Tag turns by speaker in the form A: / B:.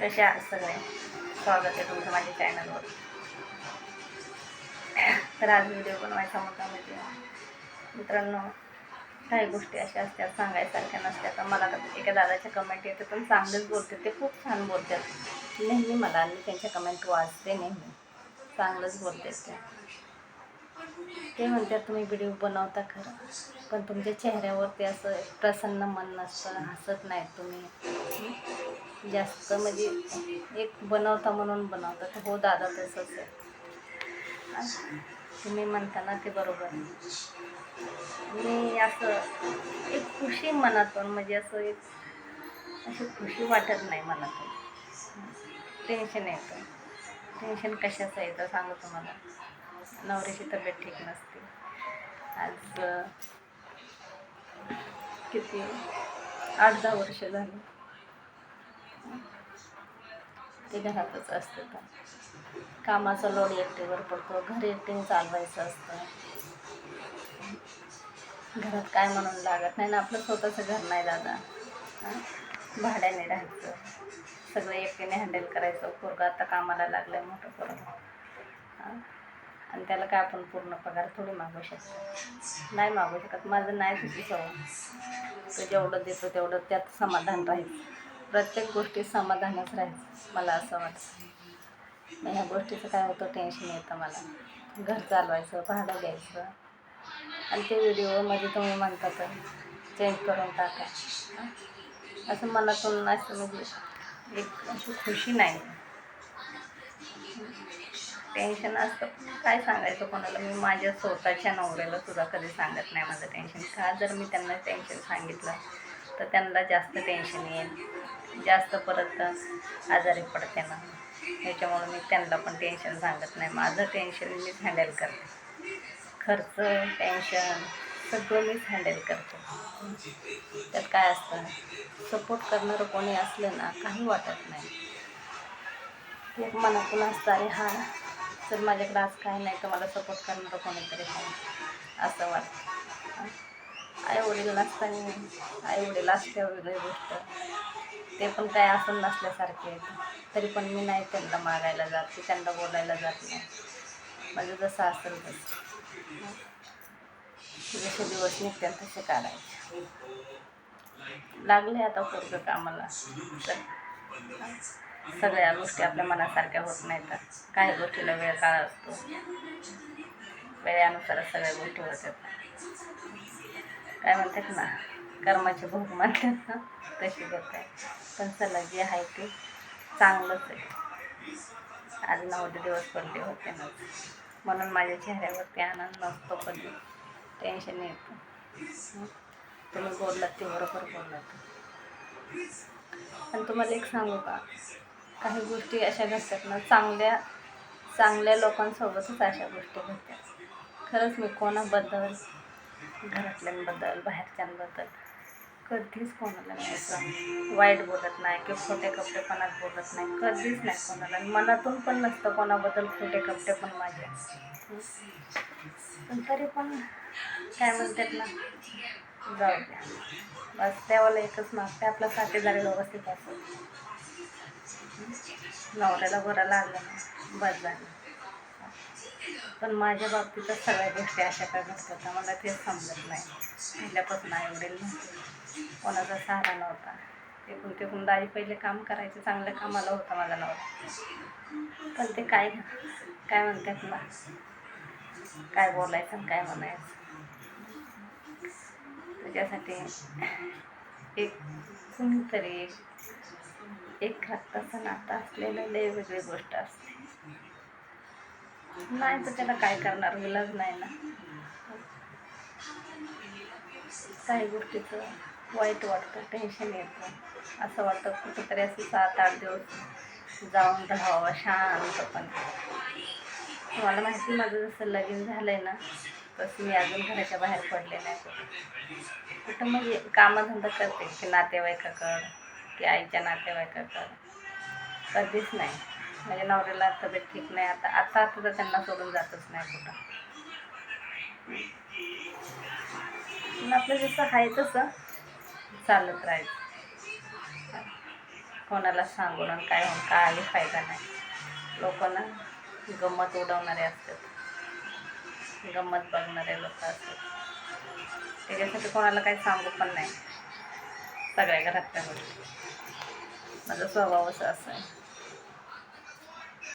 A: कसे आहात सगळे स्वागत आहे तुमचं माझ्या चॅनलवर तर आज व्हिडिओ बनवायचा मुद्दा म्हणजे मित्रांनो काही गोष्टी अशा असतात सांगायसारख्या नसतात. तर मला तर एका दादाच्या कमेंट येते पण चांगलेच बोलते. ते खूप छान बोलतात. नेहमी मला मी त्यांच्या कमेंट वाचते नेहमी. चांगलंच बोलते ते. ते म्हणतात तुम्ही व्हिडिओ बनवता खरं. पण तुमच्या चेहऱ्यावरती असं एक प्रसन्न मन नसतं हसत नाही तुम्ही. जास्त म्हणजे एक बनवता म्हणून बनवता. तर हो दादा तसंच आहे. तुम्ही म्हणता ना ते बरोबर मी असं एक खुशी मनातून म्हणजे असं एक अशी खुशी वाटत नाही मनातून. टेन्शन येतं. टेन्शन कशाचं येतं सांगू तुम्हाला? नवऱ्याची तब्येत ठीक नसते. आज किती? आठ दहा वर्ष झाली. ते घरातच असते का कामाचा लोड एकटीवर पडतो. घर एकटीने चालवायचं असतं. घरात काय म्हणून लागत नाही ना? आपलं स्वतःचं घर नाही दादा. भाड्याने राहायचं. सगळं एकटीने हँडल करायचं. पोरगं आता कामाला लागलं मोठं पोरगं. हां आणि त्याला काय आपण पूर्ण पगार थोडी मागू शकतो. नाही मागू शकत. माझं नाही तुझी सवय. तो जेवढं देतो तेवढं त्यात समाधान राहील. प्रत्येक गोष्टीत समाधानच राहील मला असं वाटतं. मग ह्या गोष्टीचं काय होतं टेन्शन येतं मला. घर चालवायचं भाडं द्यायचं आणि ते व्हिडिओमध्ये तुम्ही म्हणता तर चेंज करून टाका. असं मनातून असं म्हणजे एक अशी खुशी नाही. टेन्शन असतं. काय सांगायचं कोणाला? मी माझ्या स्वतःच्या नवऱ्याला सुद्धा कधी सांगत नाही माझं टेन्शन का जर मी त्यांना टेन्शन सांगितलं तर त्यांना जास्त टेन्शन येईल. जास्त परत आजारी पडते ना. याच्यामुळं मी त्यांना पण टेन्शन सांगत नाही. माझं टेन्शन मीच हँडल करते. खर्च टेन्शन सगळं मीच हँडल करते. त्यात काय असतं? सपोर्ट करणारं कोणी असलं ना काही वाटत नाही. एक मनातून असतं अरे हा जर माझ्याकडे आज काय नाही तर मला सपोर्ट करणारं कोणीतरी. नाही असं वाटतं. आई वडील नसताना आई वडील असते वेगळी गोष्ट. ते पण काय असून नसल्यासारखे आहेत. तरी पण मी नाही त्यांना मागायला जात की त्यांना बोलायला जात नाही. माझं जसं असेल तसं. जसे दिवस निघतात तसे काढायचे. लागले आता पूर्ण कामाला. तर सगळ्या गोष्टी आपल्या मनासारख्या होत नाहीत. काही गोष्टीला वेळ काळ असतो. वेळेनुसारच सगळ्या गोष्टी होतात काय म्हणतात ना कर्माचे भोग म्हणतात ना तशी गोष्ट आहे पण चला जे आहे ते चांगलंच आहे. आज नऊ दिवस पडले होते ना. म्हणून माझ्या चेहऱ्यावरती आनंद नसतो कधी. टेन्शन येतं. तुम्ही बोललात ते बरोबर बोललात. आणि तुम्हाला एक सांगू का? काही गोष्टी अशा घडतात ना चांगल्या चांगल्या लोकांसोबतच अशा गोष्टी घडतात. खरंच मी कोणाबद्दल घरातल्यांबद्दल बाहेरच्यांबद्दल कधीच कोणाला नाही वाईट बोलत नाही किंवा खोटे कपडेपणात बोलत नाही कधीच नाही कोणाला. मनातून पण नसतं कोणाबद्दल खोटे कपडे पण माझे. पण तरी पण काय म्हणतात ना जाऊ द्या. बस देवाला एकच मागते आपला साथीदारी व्यवस्थित असतो नवऱ्याला बरं लागलं ना बस झालं. पण माझ्या बाबतीतच सगळ्या गोष्टी अशा काय नसतात मला तेच समजत नाही. पहिल्यापासून आई वडील नव्हते. कोणाचा सहारा नव्हता. एकूण तेकून दाई पहिले काम करायचं चांगल्या कामाला होता माझा नवरा. पण ते काय काय म्हणतात ना काय बोलायचं आणि काय म्हणायचं. त्याच्यासाठी एक कुणीतरी एक एक रक्ताचं नातं असलेलं लय वेगळी गोष्ट असते. नाही तर त्याला काय करणार? विलाज नाही ना. काही गोष्टीचं वाईट वाटतं टेन्शन येतं. असं वाटतं कुठंतरी असं सात आठ दिवस जाऊन राहावं शांतपणे तुम्हाला माहिती माझं जसं लगीन झालं आहे ना तसं मी अजून घराच्या बाहेर पडले नाही कुठं. कुठं म्हणजे कामधंदा करते की नातेवाईकाकडं. की आईच्या नातेवाईकाकडं. कधीच नाही. म्हणजे नवऱ्याला तब्येत ठीक नाही. आता आता आता तर त्यांना सोडून जातच नाही कुठं. आपलं जसं आहे तसं चालत राहायचं. कोणाला सांगून आणि काय होऊन काही फायदा नाही. लोक ना गंमत उडवणारे असतात. गंमत बघणारे लोक असतात. त्याच्यासाठी कोणाला काही सांगू पण नाही. सगळ्या घरात माझा स्वभाव असा आहे.